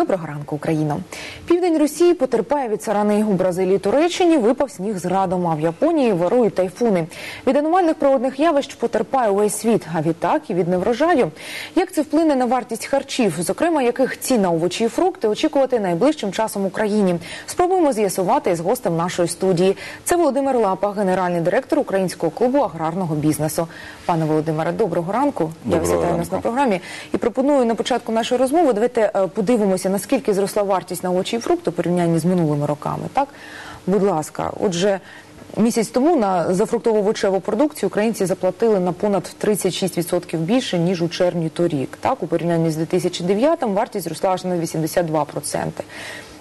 Доброго ранку, Україно. Південь Росії потерпає від сарани у Бразилії, Туреччині випав сніг з градом, а в Японії вирують тайфуни. Від аномальних природних явищ потерпає увесь світ, а відтак і від неврожаю. Як це вплине на вартість харчів, зокрема яких цін на овочі і фрукти очікувати найближчим часом Україні? Спробуємо з'ясувати із гостем нашої студії. Це Володимир Лапа, генеральний директор Українського клубу аграрного бізнесу. Пане Володимире, доброго ранку. Я вас вітаю нас на програмі. І пропоную на початку нашої розмови. Давайте е, подивимося, наскільки зросла вартість на овочі і фрукти у порівнянні з минулими роками. Так, будь ласка, отже. Місяць тому на за фруктово-овочеву продукцію українці заплатили на понад 36% більше ніж у червні торік. Так, у порівнянні з 2009 вартість зросла аж на 82%.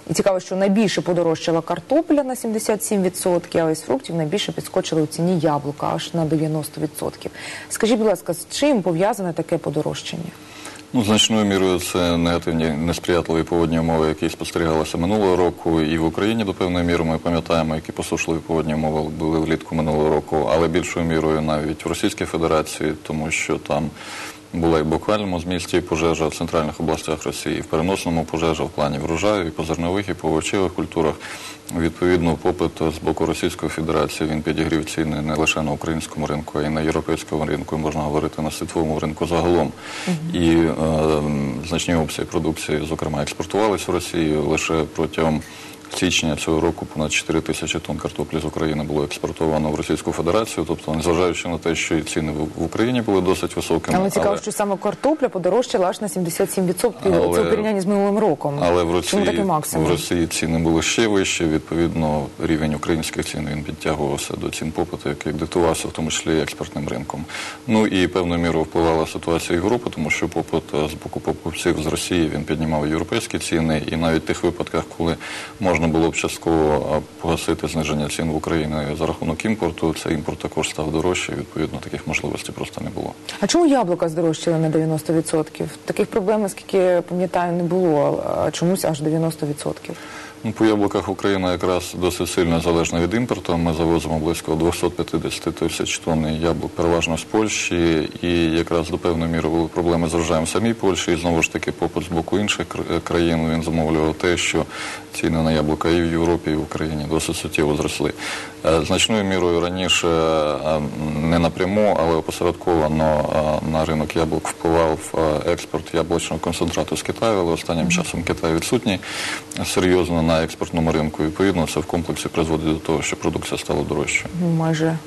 І цікаво, що найбільше подорожчала картопля на 77%, а із фруктів найбільше підскочили у ціні яблука аж на 90%. Скажіть, будь ласка, з чим пов'язане таке подорожчання? Ну, значною мірою це негативні несприятливі погодні умови, які спостерігалися минулого року, і в Україні до певної міри ми пам'ятаємо, які посушливі погодні умови були влітку минулого року, але більшою мірою навіть в Російській Федерації, тому що там була і в буквальному змісті пожежа в центральних областях Росії, в переносному пожежа в плані врожаю, і по зернових, і по овочевих культурах. Відповідно, попит з боку Російської Федерації він підігрів ціни не лише на українському ринку, а й на європейському ринку, можна говорити на світовому ринку загалом. І е, значні обсяги продукції, зокрема, експортувалися в Росію лише протягом. Січня цього року понад 4 тисячі тонн картоплі з України було експортовано в Російську Федерацію. Тобто, незважаючи на те, що і ціни в в Україні були досить високими, Але цікаво, що саме картопля подорожчала аж на 77%. Але- Це у порівнянні з минулим роком. Але в Росії, в Росії ціни були ще вищі. Відповідно, рівень українських цін він підтягувався до цін попиту, який диктувався, в тому числі експортним ринком. Ну і певною мірою впливала ситуація Європи, тому що попит е, з боку покупців з Росії він піднімав європейські ціни, і навіть в тих випадках, коли можна було б частково погасити зниження цін в Україні за рахунок імпорту, цей імпорт також став дорожче. Відповідно, таких можливостей просто не було. А чому яблука здорожчали на 90%? Таких проблем, наскільки пам'ятаю, не було. А чомусь аж 90%. Ну, по яблуках Україна якраз досить сильно залежна від імпорту. Ми завозимо близько 250 тисяч тонн яблук, переважно з Польщі, і якраз до певної міри були проблеми з врожаєм самій Польщі. І знову ж таки, попит з боку інших країн він замовлював те, що ціни на яблука і в Європі, і в Україні досить суттєво зросли. Е, Значною мірою раніше е, не напряму, але опосередковано е, на ринок яблук впливав експорт яблучного концентрату з Китаю, але останнім часом Китай відсутній серйозно на експортному ринку. Відповідно, це в комплексі призводить до того, що продукція стала дорожчою. Майже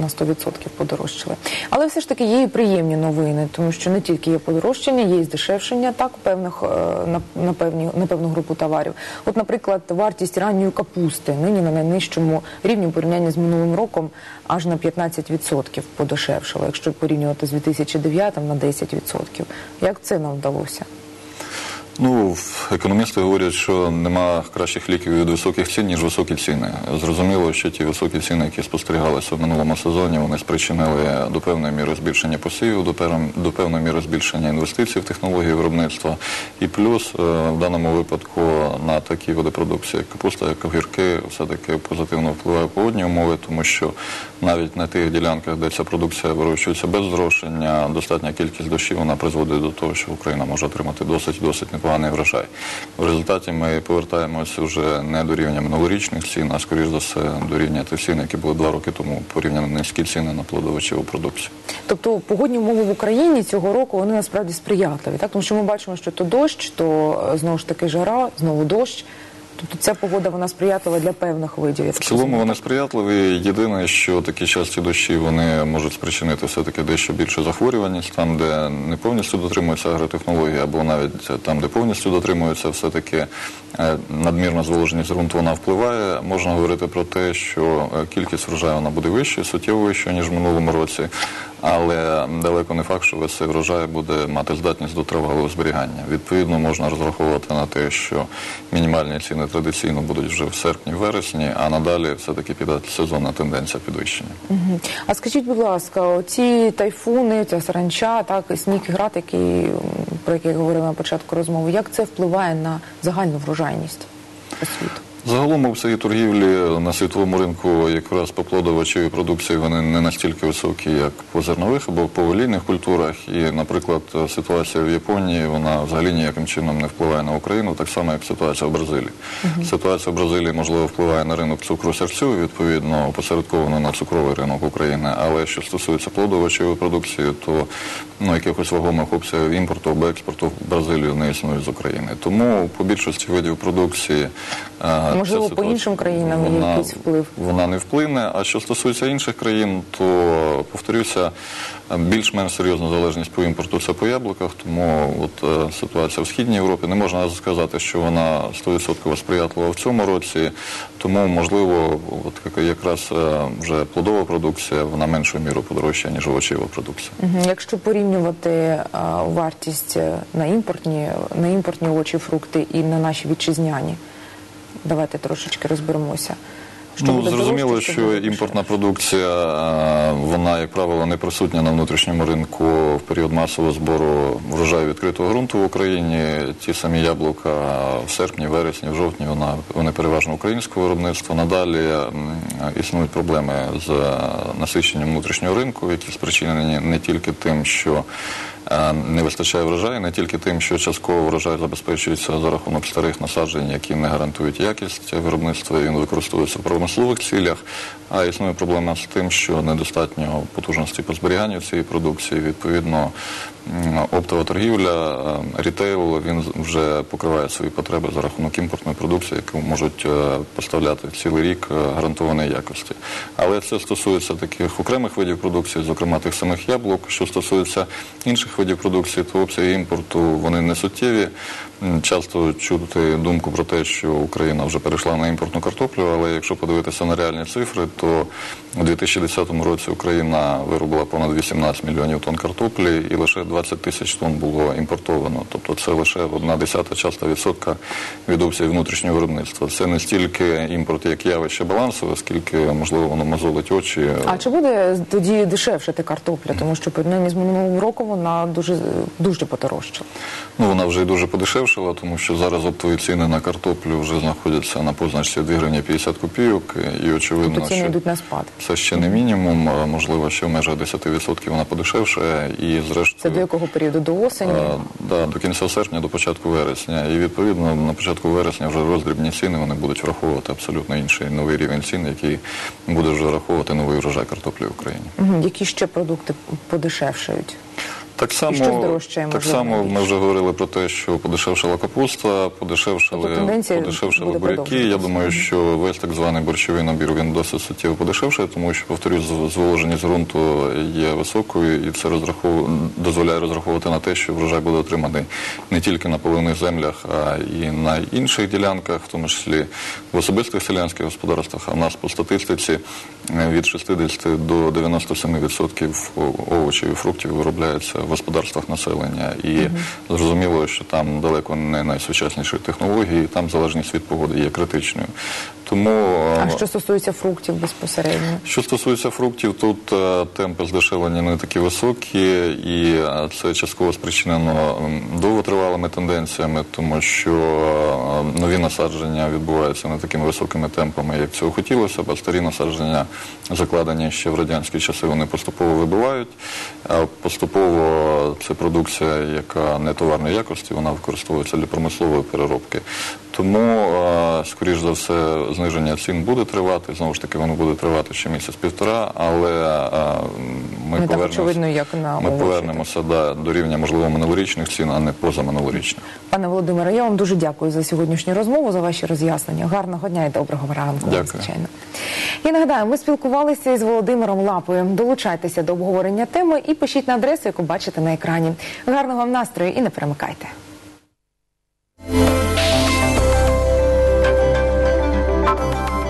на 100% подорожчали. Але все ж таки є і приємні новини, тому що не тільки є подорожчання, є і здешевшення так певних е, на, на певні на певну групу товарів. От, наприклад, вартість ранньої капусти нині на найнижчому рівні в порівнянні з минулим роком аж на 15% подешевшала, якщо порівнювати з 2009 на 10%. Як це нам вдалося? Ну, економісти говорять, що нема кращих ліків від високих цін, ніж високі ціни. Зрозуміло, що ті високі ціни, які спостерігалися в минулому сезоні, вони спричинили до певної міри збільшення посівів, до, певної- до певної міри збільшення інвестицій в технології виробництва. І плюс е, в даному випадку на такі види продукції, як капуста, як огірки, все-таки позитивно впливає погодні умови, тому що навіть на тих ділянках, де ця продукція вирощується без зрошення, достатня кількість дощів вона призводить до того, що Україна може отримати досить досить непоганий врожай. В результаті ми повертаємося вже не до рівня минулорічних цін, а скоріш за все до рівня тих цін, які були два роки тому порівняно низькі ціни на плодовочеву продукцію. Тобто погодні умови в Україні цього року вони насправді сприятливі, так тому що ми бачимо, що то дощ, то е, знову ж таки жара, знову дощ. Тобто ця погода вона сприятлива для певних видів. В цілому вони сприятливі. Єдине, що такі часті дощі вони можуть спричинити все-таки дещо більшу захворюваність, там, де не повністю дотримуються агротехнології, або навіть там, де повністю дотримуються, все-таки е, надмірна зволоженість ґрунту вона впливає. Можна говорити про те, що е, кількість врожаю вона буде вищою, суттєво вищою, ніж в минулому році. Але далеко не факт, що весь цей врожай буде мати здатність до тривалого зберігання. Відповідно, можна розраховувати на те, що мінімальні ціни традиційно будуть вже в серпні-вересні, а надалі все-таки піде сезонна тенденція підвищення. А скажіть, будь ласка, ці тайфуни, ця саранча, так сніг і град, які про які я говорила на початку розмови, як це впливає на загальну врожайність по світу? Загалом всій торгівлі на світовому ринку якраз по плодовочої продукції вони не настільки високі, як по зернових або по олійних культурах. І, наприклад, ситуація в Японії вона взагалі ніяким чином не впливає на Україну, так само як ситуація в Бразилії. Ситуація в Бразилії можливо впливає на ринок цукру серцю, відповідно опосередковано на цукровий ринок України. Але що стосується плодовочої продукції, то ну якихось вагомих обсягів імпорту або експорту в Бразилію не існує з України. Тому по більшості видів продукції Можливо, по іншим країнам є якийсь вплив? Вона не вплине. А що стосується інших країн, то повторюся, більш-менш серйозна залежність по імпорту це по яблуках. Тому от е, ситуація в східній Європі не можна сказати, що вона 100% сприятлива в цьому році. Тому можливо, от якраз е, вже плодова продукція вона меншою мірою подорожчає, ніж овочева продукція. Якщо порівнювати вартість е, на імпортні, на імпортні овочі, фрукти і на наші вітчизняні, давайте трошечки розберемося. Що ну, зрозуміло, дорожче, що імпортна продукція, е, вона, як правило, не присутня на внутрішньому ринку в період масового збору врожаю відкритого ґрунту в Україні. Ті самі яблука в серпні, вересні, в жовтні вона вони переважно українського виробництва. Надалі існують проблеми з е, насиченням внутрішнього ринку, які спричинені не тільки тим, що не вистачає врожаю, не тільки тим, що частково врожай забезпечується за рахунок старих насаджень, які не гарантують якість виробництва, і він використовується в промислових цілях. А існує проблема з тим, що недостатньо потужності по зберіганню цієї продукції. Відповідно, оптова торгівля, рітейл він вже покриває свої потреби за рахунок імпортної продукції, яку можуть е, поставляти цілий рік е, гарантованої якості. Але це стосується таких окремих видів продукції, зокрема тих самих яблук. Що стосується інших видів продукції, то обсяги імпорту вони не суттєві. Часто чути думку про те, що Україна вже перейшла на імпортну картоплю, але якщо подивитися на реальні цифри, то у 2010 році Україна виробила понад 18 мільйонів тонн картоплі і лише 20 тисяч тонн було імпортовано. Тобто це лише одна десята частка відсотка від обсягів внутрішнього виробництва. Це не стільки імпорт як явище балансове, скільки можливо воно мозолить очі. А чи буде тоді дешевшати картопля? Тому що порівняння з минулим роком вона дуже дуже подорожчала. Ну, вона вже й дуже подешевшила, тому що зараз оптові ціни на картоплю вже знаходяться на позначці 2 гривні 50 копійок. І очевидно, Тобто ціни що йдуть на спад. це ще не мінімум, а, можливо, ще в межах 10% вона подешевшає. І зрештою, Це до якого періоду? До осені? е, да, до кінця серпня, до початку вересня. І відповідно на початку вересня вже роздрібні ціни вони будуть враховувати абсолютно інший новий рівень цін, який буде вже враховувати новий врожай картоплі в Україні. Які ще продукти подешевшають? Так само, що здорожчає, так само ми вже говорили про те, що подешевшила капуста, подешевшили, Тобто подешевшили буряки. Я думаю, що весь так званий борщовий набір він досить суттєво подешевшає, тому що, повторюсь, зволоженість ґрунту є високою, і це розрахов... дозволяє розраховувати на те, що врожай буде отриманий не тільки на поливних землях, а і на інших ділянках, в тому числі в особистих селянських господарствах. А в нас по статистиці від 60 до 97% овочів і фруктів виробляється в господарствах населення. І зрозуміло, що там далеко не найсучасніші технології, там залежність від погоди є критичною. Тому А е, що стосується фруктів безпосередньо? що стосується фруктів, тут е, темпи здешевлення не такі високі, і е, це частково спричинено довготривалими тенденціями, тому що нові насадження відбуваються не такими високими темпами, як цього хотілося б, а старі насадження, закладені ще в радянські часи, вони поступово вибувають. А поступово це продукція, яка не товарної якості, вона використовується для промислової переробки. Тому, скоріш за все, зниження цін буде тривати. Знову ж таки, воно буде тривати ще місяць-півтора, але ми очевидно, як на ми повернемося да, до рівня, можливо, минулорічних цін, а не позаминулорічних. Пане Володимире, я вам дуже дякую за сьогоднішню розмову, за ваші роз'яснення. Гарного дня і доброго ранку. Дякую. Звичайно. І нагадаю, ми спілкувалися із Володимиром Лапою. Долучайтеся до обговорення теми і пишіть на адресу, яку бачите на екрані. Гарного вам настрою і не перемикайте.